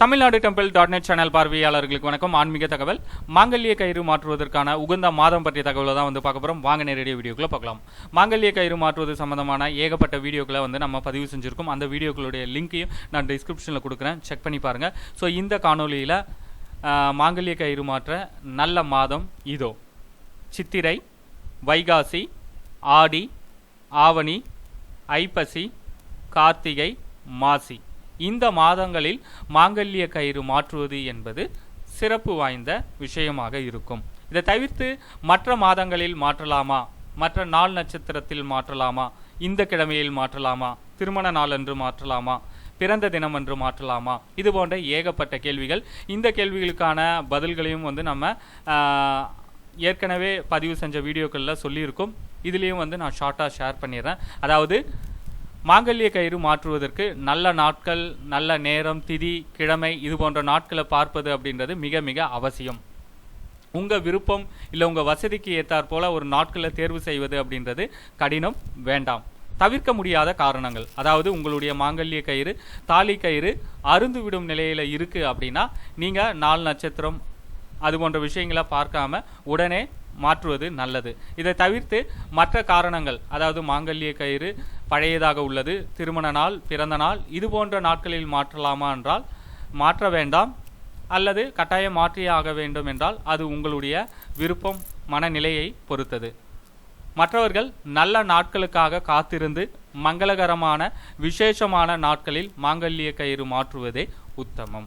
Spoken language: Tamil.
Tamil Nadu temple dot net channel பார்வையாளர்களுக்கு வணக்கம். ஆன்மீக தகவல். மாங்கல்ய கயிறு மாற்றுவதற்கான உகந்த மாதம் பற்றிய தகவலை தான் வந்து பார்க்க போகிறோம் வாங்க நேரடிய வீடியோக்குள்ளே பார்க்கலாம் மாங்கல்ய கயிறு மாற்றுவது சம்பந்தமான ஏகப்பட்ட வீடியோக்களை வந்து நம்ம பதிவு செஞ்சுருக்கோம். அந்த வீடியோக்களுடைய லிங்க்கையும் நான் டிஸ்கிரிப்ஷனில் கொடுக்குறேன். செக் பண்ணி பாருங்கள் ஸோ இந்த காணொலியில் மாங்கல்ய கயிறு மாற்ற நல்ல மாதம் இதோ. சித்திரை வைகாசி ஆடி ஆவணி ஐப்பசி கார்த்திகை மாசி. இந்த மாதங்களில் மாங்கல்ய கயிறு மாற்றுவது என்பது சிறப்பு வாய்ந்த விஷயமாக இருக்கும். இதை தவிர்த்து மற்ற மாதங்களில் மாற்றலாமா? மற்ற நாள் நட்சத்திரத்தில் மாற்றலாமா? இந்த கிழமையில் மாற்றலாமா? திருமண நாள் என்று மாற்றலாமா? பிறந்த தினம் என்று மாற்றலாமா? இது போன்ற ஏகப்பட்ட கேள்விகள். இந்த கேள்விகளுக்கான பதில்களையும் வந்து நம்ம ஏற்கனவே பதிவு செஞ்ச வீடியோக்களில் சொல்லியிருக்கோம். இதுலேயும் வந்து நான் ஷார்ட்டாக ஷேர் பண்ணிடுறேன். அதாவது மாங்கல்ய கயிறு மாற்றுவதற்கு நல்ல நாட்கள் நல்ல நேரம் திதி கிழமை இது போன்ற நாட்களை பார்ப்பது அப்படின்றது மிக மிக அவசியம். உங்கள் விருப்பம் இல்லை உங்கள் வசதிக்கு ஏற்றாற்போல் ஒரு நாட்களை தேர்வு செய்வது அப்படின்றது கடினம் வேண்டாம். தவிர்க்க முடியாத காரணங்கள். அதாவது உங்களுடைய மாங்கல்ய கயிறு தாலி கயிறு அருந்து விடும் நிலையில் இருக்குது அப்படின்னா நீங்கள் நாலு நட்சத்திரம் அது போன்ற விஷயங்களை பார்க்காம உடனே மாற்றுவது நல்லது. இதை தவிர்த்து மற்ற காரணங்கள் அதாவது மாங்கல்ய கயிறு பழையதாக உள்ளது திருமண நாள் பிறந்த நாள் இது போன்ற நாட்களில் மாற்றலாமா என்றால் மாற்ற வேண்டாம் அல்லது கட்டாயம் மாற்றியே ஆக வேண்டும் என்றால் அது உங்களுடைய விருப்பம் மனநிலையை பொறுத்தது. மற்றவர்கள் நல்ல நாட்களுக்காக காத்திருந்து மங்களகரமான விசேஷமான நாட்களில் மாங்கல்ய கயிறு மாற்றுவதே உத்தமம்.